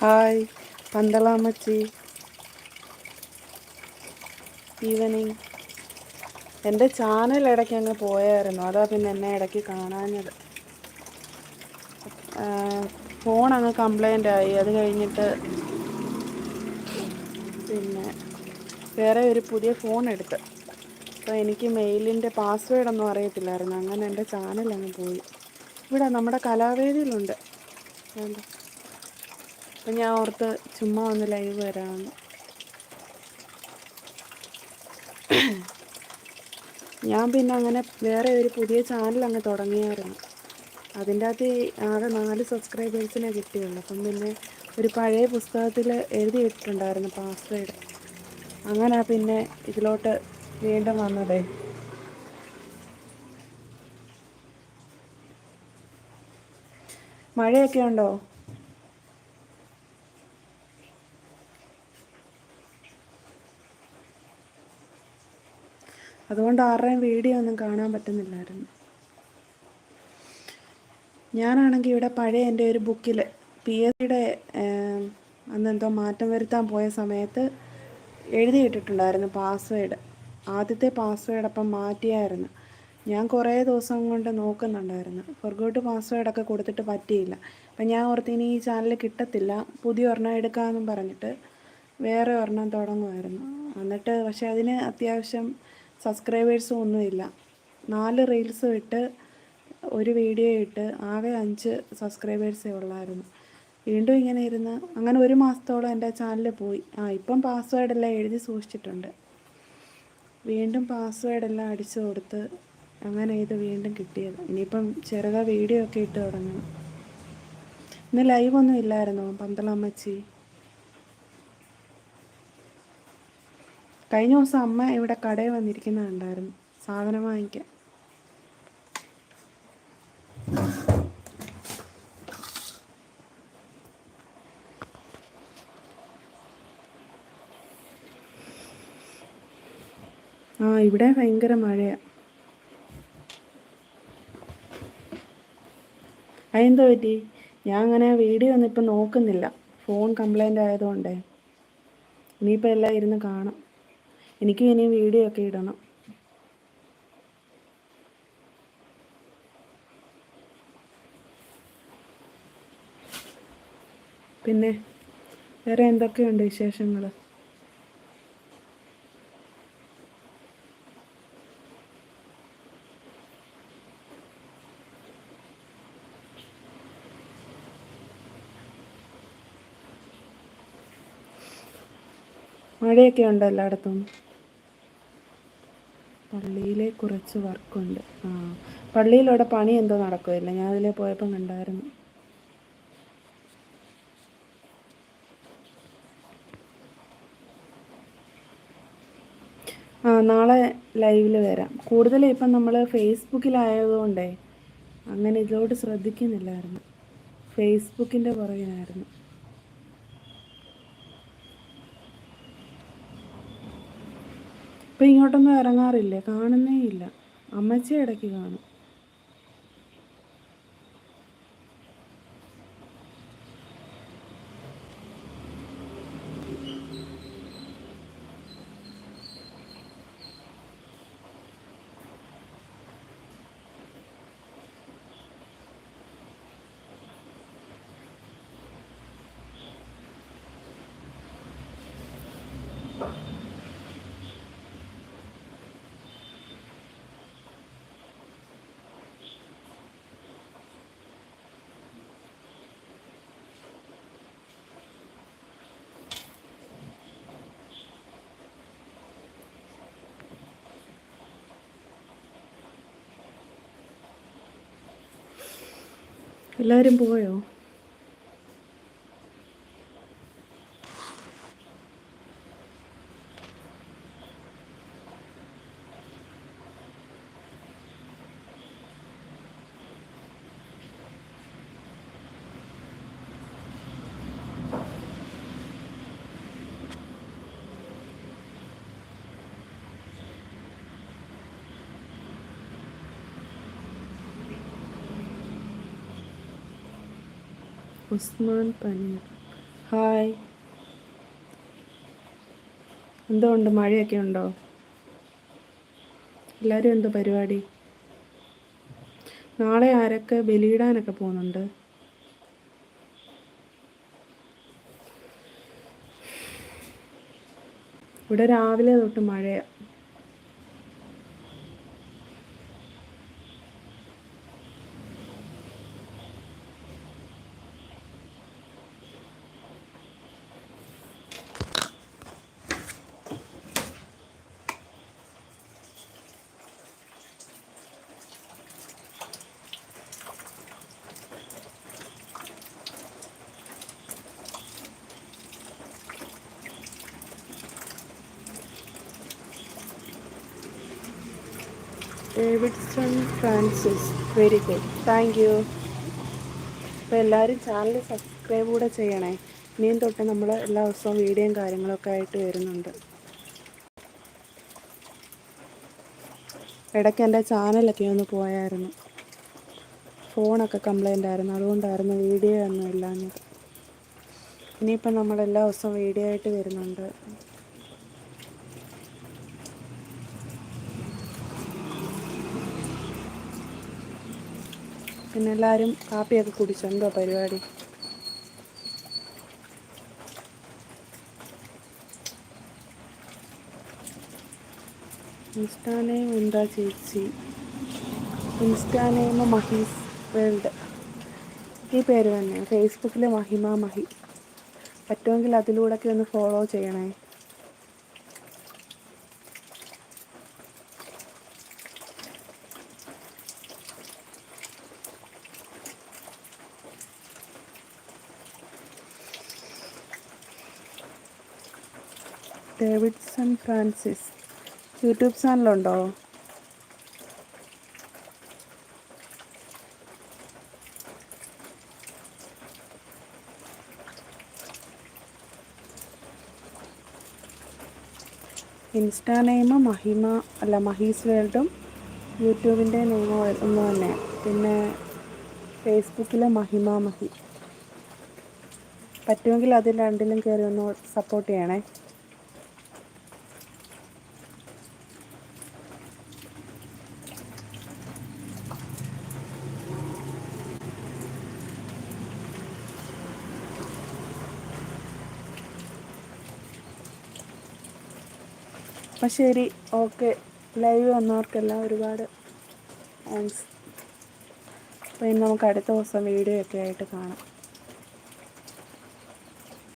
Hi പന്തളാമച്ചി evening എന്റെ channel ഇടയ്ക്ക് അങ്ങ് പോയായിരുന്നു. അതാ പിന്നെ എന്നെ ഇടയ്ക്ക് കാണാഞ്ഞത്. ഫോൺ അങ്ങ് കംപ്ലൈന്റ് ആയി. അത് കഴിഞ്ഞിട്ട് പിന്നെ വേറെ ഒരു പുതിയ ഫോൺ എടുത്ത്. അപ്പോൾ എനിക്ക് മെയിലിന്റെ പാസ്വേഡൊന്നും അറിയത്തില്ലായിരുന്നു. അങ്ങനെ എന്റെ ചാനൽ അങ്ങ് പോയി. ഇവിടെ നമ്മുടെ കലാവേദിയിലുണ്ട്. വേണ്ട. അപ്പം ഞാൻ ഓർത്ത് ചുമ്മാ ഒന്ന് ലൈവ് വരാമെന്ന് ഞാൻ പിന്നെ അങ്ങനെ വേറെ ഒരു പുതിയ ചാനൽ അങ്ങ് തുടങ്ങിയായിരുന്നു. അതിന്റെ അകത്ത് ആകെ നാല് സബ്സ്ക്രൈബേഴ്സിനെ കിട്ടിയുള്ളൂ. അപ്പം പിന്നെ ഒരു പഴയ പുസ്തകത്തിൽ എഴുതിയിട്ടുണ്ടായിരുന്നു പാസ്വേഡ്. അങ്ങനെ പിന്നെ ഇതിലോട്ട് വീണ്ടും വന്നതേ. മഴയൊക്കെ ഉണ്ടോ? അതുകൊണ്ട് ആരുടെയും വീഡിയോ ഒന്നും കാണാൻ പറ്റുന്നില്ലായിരുന്നു. ഞാനാണെങ്കിൽ ഇവിടെ പഴയ എന്റെ ഒരു ബുക്കിൽ പി എസ് സിയുടെ അന്നെന്തോ മാറ്റം വരുത്താൻ പോയ സമയത്ത് എഴുതിയിട്ടിട്ടുണ്ടായിരുന്നു പാസ്വേഡ്. ആദ്യത്തെ പാസ്വേഡ് അപ്പം മാറ്റിയായിരുന്നു. ഞാൻ കുറേ ദിവസം കൊണ്ട് നോക്കുന്നുണ്ടായിരുന്നു. ഫൊർഗോട്ട് പാസ്വേഡൊക്കെ കൊടുത്തിട്ട് പറ്റിയില്ല. അപ്പം ഞാൻ ഓർത്ത് ഇനി ഈ ചാനൽ കിട്ടത്തില്ല പുതിയ ഒരെണ്ണം എടുക്കാമെന്നും പറഞ്ഞിട്ട് വേറെ ഒരെണ്ണം തുടങ്ങുമായിരുന്നു. എന്നിട്ട് പക്ഷേ അതിന് അത്യാവശ്യം സബ്സ്ക്രൈബേഴ്സും ഒന്നുമില്ല നാല് റീൽസ് ഇട്ട് ഒരു വീഡിയോ ഇട്ട് ആകെ അഞ്ച് സബ്സ്ക്രൈബേഴ്സേ ഉള്ളായിരുന്നു. വീണ്ടും ഇങ്ങനെ ഇരുന്ന് അങ്ങനെ ഒരു മാസത്തോളം എന്റെ ചാനൽ പോയി. ആ ഇപ്പം പാസ്വേഡെല്ലാം എഴുതി സൂക്ഷിച്ചിട്ടുണ്ട്. വീണ്ടും പാസ്വേഡെല്ലാം അടിച്ചു കൊടുത്ത് അങ്ങനെ ഇത് വീണ്ടും കിട്ടിയത്. ഇനിയിപ്പം ചെറുതാ വീഡിയോ ഒക്കെ ഇട്ട് തുടങ്ങണം. ഇന്ന് ലൈവൊന്നും ഇല്ലായിരുന്നോ പന്തളമ്മച്ചി? കഴിഞ്ഞ ദിവസം അമ്മ ഇവിടെ കടയിൽ വന്നിരിക്കുന്നുണ്ടായിരുന്നു സാധനം വാങ്ങിക്കാൻ. ആ ഇവിടെ ഭയങ്കര മഴയാണ് അതെന്താ പറ്റി? ഞാൻ അങ്ങനെ വീഡിയോ ഒന്നും ഇപ്പം നോക്കുന്നില്ല. ഫോൺ കംപ്ലൈന്റ് ആയതുകൊണ്ടേ. ഇനിയിപ്പോൾ എല്ലാം ഇരുന്ന് കാണാം. എനിക്കും ഇനി വീഡിയോ ഒക്കെ ഇടണം. പിന്നെ വേറെ എന്തൊക്കെയുണ്ട് വിശേഷങ്ങൾ മഴയൊക്കെ ഉണ്ടോ എല്ലായിടത്തും? പള്ളിയിലെ കുറച്ച് വർക്കുണ്ട്. ആ പള്ളിയിലവിടെ പണി എന്തോ നടക്കുമല്ല ഞാൻ അതിലെ പോയപ്പോൾ കണ്ടായിരുന്നു. ആ നാളെ ലൈവിൽ വരാം. കൂടുതലും ഇപ്പം നമ്മൾ ഫേസ്ബുക്കിലായതുകൊണ്ടേ അങ്ങനെ ഇതിലോട്ട് ശ്രദ്ധിക്കുന്നില്ലായിരുന്നു. ഫേസ്ബുക്കിന്റെ പുറകിനായിരുന്നു ഇപ്പം ഇങ്ങോട്ടൊന്നും ഇറങ്ങാറില്ലേ കാണുന്നേ ഇല്ല. അമ്മച്ചി ഇടയ്ക്ക് കാണും. എല്ലാവരും പോയോ? ഉസ്മാൻ പനീർ ഹായ്. എന്തുകൊണ്ട് മഴയൊക്കെ ഉണ്ടോ? എല്ലാവരും എന്തോ പരിപാടി? നാളെ ആരൊക്കെ ബലിയിടാനൊക്കെ പോകുന്നുണ്ട്? ഇവിടെ രാവിലെ തൊട്ട് മഴയാണ് Davidson Francis very good thank you അപ്പോൾ എല്ലാവരും ചാനൽ സബ്സ്ക്രൈബ് കൂടെ ചെയ്യണേ. ഇനിയും തൊട്ട് നമ്മൾ എല്ലാ ദിവസവും വീഡിയോയും കാര്യങ്ങളൊക്കെ ആയിട്ട് വരുന്നുണ്ട്. ഇടയ്ക്ക് എന്റെ ചാനലൊക്കെ ഒന്ന് പോയായിരുന്നു. ഫോണൊക്കെ കംപ്ലൈന്റ് ആയിരുന്നു. അതുകൊണ്ടായിരുന്നു വീഡിയോ ഒന്നും ഇല്ലാഞ്ഞത് ഇനിയിപ്പം നമ്മൾ എല്ലാ ദിവസവും വീഡിയോ ആയിട്ട് വരുന്നുണ്ട്. പിന്നെ എല്ലാവരും കാപ്പിയൊക്കെ കുടിച്ചോ? എന്തോ പരിപാടി? ഇൻസ്റ്റാ നെയിം എന്താ ചേച്ചി. Insta name Mahi's world. ഈ പേര് തന്നെ. ഫേസ്ബുക്കിൽ മഹിമ മഹി. പറ്റുമെങ്കിൽ അതിലൂടെയൊക്കെ ഒന്ന് ഫോളോ ചെയ്യണേ. Davidson Francis. യൂട്യൂബ് ചാനലുണ്ടോ? ഇൻസ്റ്റാ നെയിം മഹിമ അല്ല മഹീസ് വേൾഡും യൂട്യൂബിന്റെ നെയിം ഒന്ന് തന്നെ. പിന്നെ ഫേസ്ബുക്കിൽ മഹിമ മഹി. പറ്റുമെങ്കിൽ അതിൽ രണ്ടിലും കയറി ഒന്ന് സപ്പോർട്ട് ചെയ്യണേ. അപ്പം ശരി ഓക്കെ. ലൈവ് വന്നവർക്കെല്ലാം ഒരുപാട് താങ്ക്സ് അപ്പോൾ ഇനി നമുക്ക് അടുത്ത ദിവസം വീഡിയോ ഒക്കെ ആയിട്ട് കാണാം.